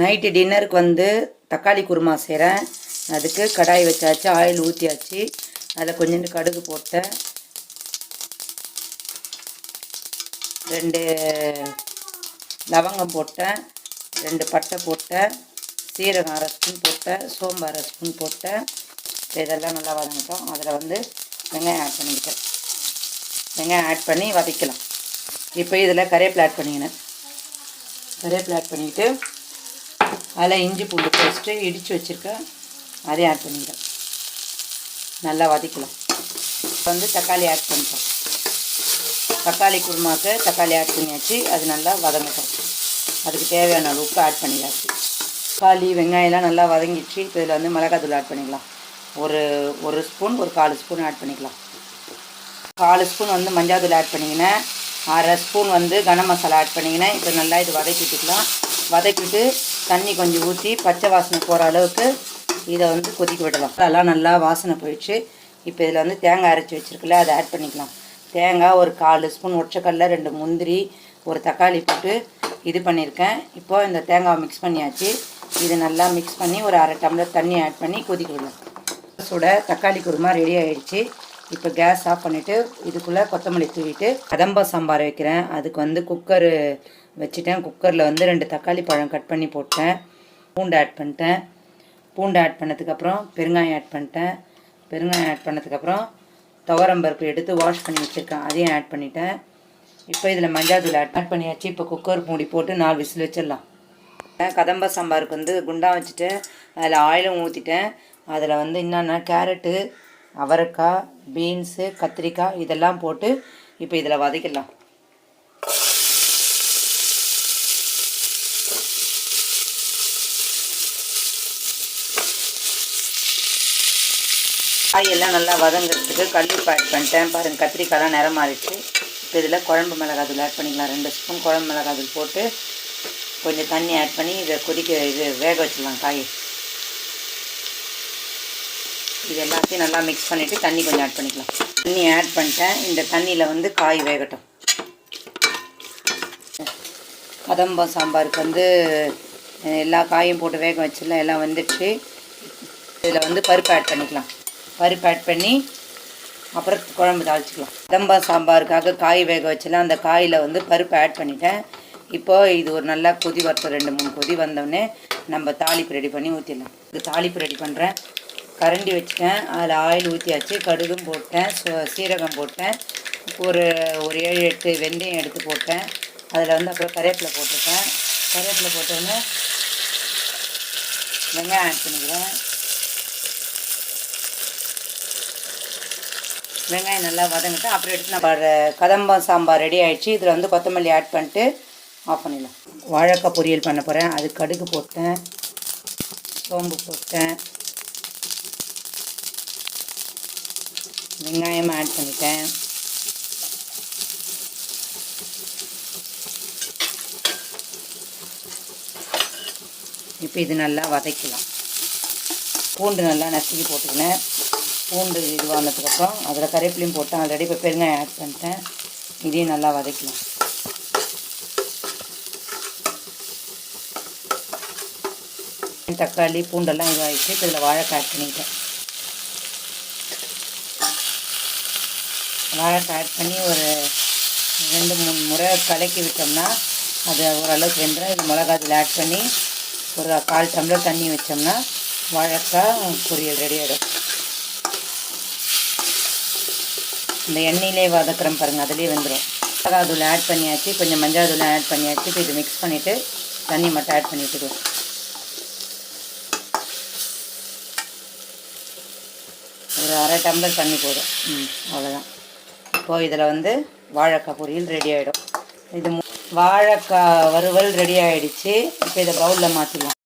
Night டின்னருக்கு வந்து தக்காளி குருமா செய்கிறேன் அதுக்கு கடாய் வச்சாச்சு ஆயில் ஊற்றியாச்சு அதில் கொஞ்சோண்டு கடுகு போட்டேன். ரெண்டு லவங்கம் போட்டேன். ரெண்டு பட்டை போட்டேன். சீரகம் அரை ஸ்பூன் போட்டேன். சோம்பு அரை ஸ்பூன் போட்டேன். இதெல்லாம் நல்லா வதங்கிட்டோம். அதில் வந்து வெங்காயம் ஆட் பண்ணிக்கிட்டேன். வெங்காயம் ஆட் பண்ணி வதக்கலாம். இப்போ இதில் கருவேப்பிலை ஆட் பண்ணிக்கினேன் கருவேப்பிலை ஆட் பண்ணிக்கிட்டு அதில் இஞ்சி பூண்டு பேஸ்ட்டு இடித்து வச்சுருக்கேன் அதையும் ஆட் பண்ணிக்கிறேன். நல்லா வதக்கலாம். இப்போ வந்து தக்காளி ஆட் பண்ணுறோம் தக்காளி குருமாக்கு தக்காளி ஆட் பண்ணியாச்சு. அது நல்லா வதங்கட்டும். அதுக்கு தேவையான அளவுக்கு ஆட் பண்ணியாச்சு. தக்காளி வெங்காயம்லாம் நல்லா வதங்கிடுச்சு. இப்போ இதில் வந்து மிளகாத்தூள் ஆட் பண்ணிக்கலாம். ஒரு ஒரு ஸ்பூன் ஒரு காலு ஸ்பூன் ஆட் பண்ணிக்கலாம். காலு ஸ்பூன் வந்து மஞ்சாத்தூள் ஆட் பண்ணிக்கினேன். அரை ஸ்பூன் வந்து கனம் மசாலா ஆட் பண்ணிக்கினேன். இப்போ நல்லா இது வதக்கிட்டுக்கலாம். வதக்கிட்டு தண்ணி கொஞ்சம் ஊற்றி பச்சை வாசனை போகிற அளவுக்கு இதை வந்து கொதிக்க விடலாம். அதெல்லாம் நல்லா வாசனை போயிடுச்சு. இப்போ இதில் வந்து தேங்காய் அரைச்சி வச்சுருக்குல்ல அதை ஆட் பண்ணிக்கலாம். தேங்காய் ஒரு கால் ஸ்பூன் ஒற்றைக்கல்ல ரெண்டு முந்திரி ஒரு தக்காளி போட்டு இது பண்ணியிருக்கேன். இப்போ இந்த தேங்காவை மிக்ஸ் பண்ணியாச்சு. இது நல்லா மிக்ஸ் பண்ணி ஒரு அரை டம்ளர் தண்ணி ஆட் பண்ணி கொதிக்க விடலாம். சுட தக்காளி குருமா ரெடி ஆகிடுச்சி இப்போ கேஸ் ஆஃப் பண்ணிவிட்டு இதுக்குள்ளே கொத்தமல்லி தூவிட்டு கதம்பம் சாம்பார் வைக்கிறேன். அதுக்கு வந்து குக்கரு வச்சுட்டேன். குக்கரில் வந்து ரெண்டு தக்காளி பழம் கட் பண்ணி போட்டேன். பூண்டு ஆட் பண்ணிட்டேன். பூண்டு ஆட் பண்ணதுக்கப்புறம் பெருங்காயம் ஆட் பண்ணிட்டேன். பெருங்காயம் ஆட் பண்ணதுக்கப்புறம் துவரம்பருப்பு எடுத்து வாஷ் பண்ணி வச்சுருக்கேன். அதையும் ஆட் பண்ணிட்டேன். இப்போ இதில் மஞ்சாத்தூள் ஆட் ஆட் பண்ணியாச்சு. இப்போ குக்கர் மூடி போட்டு நாலு விசில் வச்சிடலாம். கதம்ப சாம்பாருக்கு வந்து குண்டா வச்சுட்டு அதில் ஆயிலும் ஊற்றிட்டேன் அதில் வந்து என்னென்னா கேரட்டு அவரைக்காய் பீன்ஸு கத்திரிக்காய் இதெல்லாம் போட்டு இப்போ இதில் வதக்கிடலாம். காயெல்லாம் நல்லா வதங்கிறதுக்கு கல்லுப்பு ஆட் பண்ணிட்டேன். பாருங்கள் கத்திரிக்காய்லாம் நிறம் மாறிடுச்சு. இப்போ இதில் குழம்பு மிளகாத்தூள் ஆட் பண்ணிக்கலாம். ரெண்டு ஸ்பூன் குழம்பு மிளகாத்தூள் போட்டு கொஞ்சம் தண்ணி ஆட் பண்ணி இதை கொதிக்க இது வேக வச்சிடலாம் காய். இது எல்லாத்தையும் நல்லா மிக்ஸ் பண்ணிவிட்டு தண்ணி கொஞ்சம் ஆட் பண்ணிக்கலாம். தண்ணி ஆட் பண்ணிட்டேன். இந்த தண்ணியில் வந்து காய் வேகட்டும். கதம்பம் சாம்பாருக்கு வந்து எல்லா காயும் போட்டு வேக வச்சிடலாம் எல்லாம் வந்துடுச்சு. இதில் வந்து பருப்பு ஆட் பண்ணிக்கலாம். பருப்பு ஆட் பண்ணி அப்புறம் குழம்பு தாளிச்சிக்கலாம். கதம்பா சாம்பாருக்காக காய் வேக வச்சுலாம் அந்த காயில் வந்து பருப்பு ஆட் பண்ணிட்டேன். இப்போது இது ஒரு நல்லா கொதி வரட்டும். ரெண்டு மூணு கொதி வந்தோடனே நம்ம தாளிப்பு ரெடி பண்ணி ஊற்றிடலாம் இது தாளிப்பு ரெடி பண்ணுறேன் கரண்டி வச்சுட்டேன். அதில் ஆயில் ஊற்றியாச்சு கடுகும் போட்டேன். சீரகம் போட்டேன். ஒரு ஒரு ஏழு எட்டு வெந்தயம் எடுத்து போட்டேன். அதில் வந்து அப்புறம் கருவேப்பிலை போட்டிருக்கேன். கருவேப்பிலை போட்டோன்னே வெங்காயம் ஆட் பண்ணிக்கிறேன். வெங்காயம் நல்லா வதங்கிட்டு அப்புறம் எடுத்து நம்ம கதம்பம் சாம்பார் ரெடி ஆகிடுச்சு இதில் வந்து கொத்தமல்லி ஆட் பண்ணிட்டு ஆஃப் பண்ணிடலாம். வாழைக்காய் பொரியல் பண்ண போகிறேன் அது கடுகு போட்டேன். சோம்பு போட்டேன். வெங்காயம் ஆட் பண்ணிட்டேன். இப்போ இது நல்லா வதக்கலாம். பூண்டு நல்லா நசுக்கி போட்டுக்கினேன். பூண்டு இதுவானதுக்கப்புறம் அதில் கருவேப்பிலையும் போட்டேன் ஆல்ரெடி இப்போ பெருங்காயம் ஆட் பண்ணிட்டேன். இதையும் நல்லா வதக்கலாம். தக்காளி பூண்டெல்லாம் இதுவாகிட்டு இப்போ இதில் வாழைக்காய் ஆட் பண்ணிக்கிட்டேன் வாழைக்காய் ஆட் பண்ணி ஒரு ரெண்டு மூணு முறை கலக்கி விட்டோம்னா அது ஓரளவுக்கு வெந்துடும் இது மிளகாத்தூள் ஆட் பண்ணி ஒரு கால் டம்ளர் தண்ணி வச்சோம்னா வாழைக்காய் பொரியல் ரெடி ஆகிடும் இந்த எண்ணெயிலே வதக்குறோம் பாருங்கள் அதுலேயே மிளகா தூள் ஆட் பண்ணியாச்சு கொஞ்சம் மஞ்சள் தூள் ஆட் பண்ணியாச்சு. இப்போ இது மிக்ஸ் பண்ணிவிட்டு தண்ணி மட்டும் ஆட் பண்ணி விட்டுக்குவோம் ஒரு அரை டம்ளர் தண்ணி போதும். ம் அவ்வளோதான் இப்போது இதில் வந்து வாழைக்காய் பொரியல் ரெடி ஆகிடும் இது வாழைக்காய் வறுவல் ரெடி ஆகிடுச்சு இப்போ இதை பவுலில் மாற்றிடுவோம்